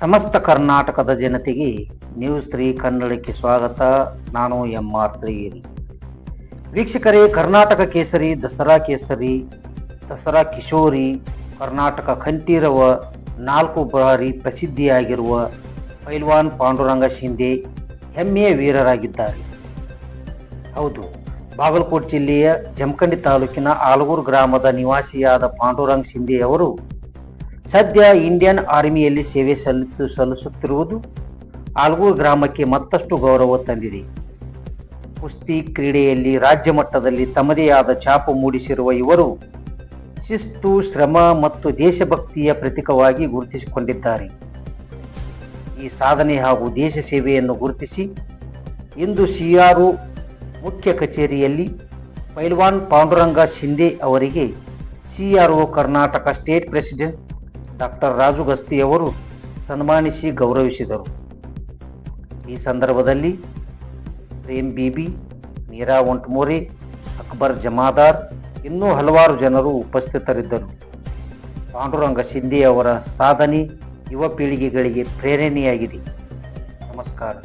ಸಮಸ್ತ ಕರ್ನಾಟಕದ ಜನತೆಗೆ ನ್ಯೂಸ್ ತ್ರೀ ಕನ್ನಡಕ್ಕೆ ಸ್ವಾಗತ. ನಾನು ಎಂ ಆರ್ ವೀಕ್ಷಕರೇ, ಕರ್ನಾಟಕ ಕೇಸರಿ, ದಸರಾ ಕೇಸರಿ, ದಸರಾ ಕಿಶೋರಿ, ಕರ್ನಾಟಕ ಕಂಠೀರವ, ನಾಲ್ಕು ಬಾರಿ ಪ್ರಸಿದ್ಧಿಯಾಗಿರುವ ಪೈಲ್ವಾನ್ ಪಾಂಡುರಂಗ ಶಿಂದೆ ಹೆಮ್ಮೆಯ ವೀರರಾಗಿದ್ದಾರೆ. ಹೌದು, ಬಾಗಲಕೋಟೆ ಜಿಲ್ಲೆಯ ಜಮಖಂಡಿ ತಾಲೂಕಿನ ಆಲಗೂರು ಗ್ರಾಮದ ನಿವಾಸಿಯಾದ ಪಾಂಡುರಂಗ ಶಿಂದೆ ಅವರು ಸದ್ಯ ಇಂಡಿಯನ್ ಆರ್ಮಿಯಲ್ಲಿ ಸೇವೆ ಸಲ್ಲಿತು ಸಲ್ಲಿಸುತ್ತಿರುವುದು ಆಲ್ಗೂರು ಗ್ರಾಮಕ್ಕೆ ಮತ್ತಷ್ಟು ಗೌರವ ತಂದಿದೆ. ಕುಸ್ತಿ ಕ್ರೀಡೆಯಲ್ಲಿ ರಾಜ್ಯ ಮಟ್ಟದಲ್ಲಿ ತಮ್ಮದೇ ಆದ ಛಾಪು ಮೂಡಿಸಿರುವ ಇವರು ಶಿಸ್ತು, ಶ್ರಮ ಮತ್ತು ದೇಶಭಕ್ತಿಯ ಪ್ರತೀಕವಾಗಿ ಗುರುತಿಸಿಕೊಂಡಿದ್ದಾರೆ. ಈ ಸಾಧನೆ ಹಾಗೂ ದೇಶ ಸೇವೆಯನ್ನು ಗುರುತಿಸಿ ಇಂದು ಸಿಆರ್ಒ ಮುಖ್ಯ ಕಚೇರಿಯಲ್ಲಿ ಪೈಲ್ವಾನ್ ಪಾಂಡುರಂಗ ಶಿಂದೆ ಅವರಿಗೆ CRO Karnataka state president doctor Raju ಗಸ್ತಿಯವರು ಸನ್ಮಾನಿಸಿ ಗೌರವಿಸಿದರು. ಈ ಸಂದರ್ಭದಲ್ಲಿ ಪ್ರೇಮ್ ಬೀಬಿ, ಮೀರಾ ಒಂಟ್ಮೋರೆ, ಅಕ್ಬರ್ ಜಮಾದಾರ್ ಇನ್ನೂ ಹಲವಾರು ಜನರು ಉಪಸ್ಥಿತರಿದ್ದರು. ಪಾಂಡುರಂಗ ಶಿಂದೆ ಅವರ ಸಾಧನೆ ಯುವ ಪೀಳಿಗೆಗಳಿಗೆ ಪ್ರೇರಣೆಯಾಗಿದೆ. ನಮಸ್ಕಾರ.